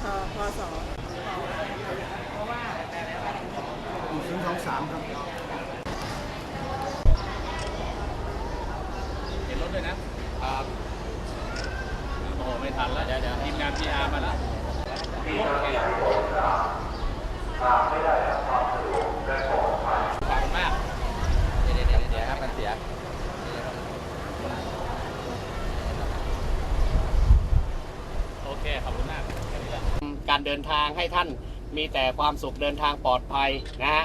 ชพศศูนย์สองสามครับเห็นรถด้วยนะครับโอ้ไม่ทันแล้วเดี๋ยวเดี๋ยวทีมงานพีอาร์มาแล้ว ไม่ได้ การเดินทางให้ท่านมีแต่ความสุขเดินทางปลอดภัยนะฮะ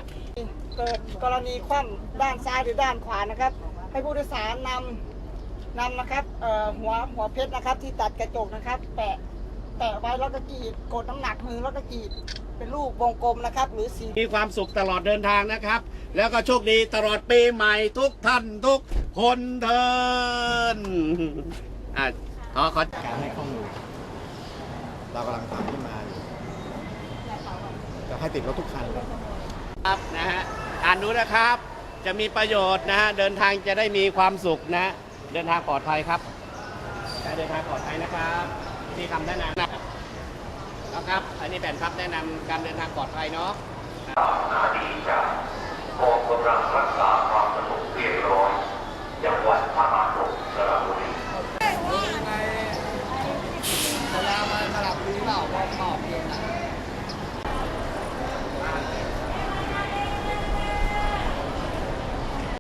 เกิดกรณีคว่ำด้านซ้ายหรือด้านขวานะครับ ให้ผู้โดยสารนำนำนะครับเอ่อหัวหัวเพชรนะครับ ที่ตัดกระจกนะครับ แปะแปะไว้แล้วก็กรีดกดน้ำหนักมือแล้วก็กรีดเป็นรูปวงกลมนะครับ หรือสี มีความสุขตลอดเดินทางนะครับ แล้วก็โชคดีตลอดปีใหม่ทุกท่านทุกคนเทินอะขอขอ การให้ข้อมูลเรากำลังตามที่มาอยู่ จะให้ติดรถทุกคันเลย ครับนะฮะอ่านดูนะครับ จะมีประโยชน์นะฮะเดินทางจะได้มีความสุขนะ เดินทางปลอดภัยครับการเดินทางปลอดภัยนะครับที่คำแนะนำนะครับแล้วครับ อันนี้แผ่นครับแนะนำการเดินทางปลอดภัยเนาะ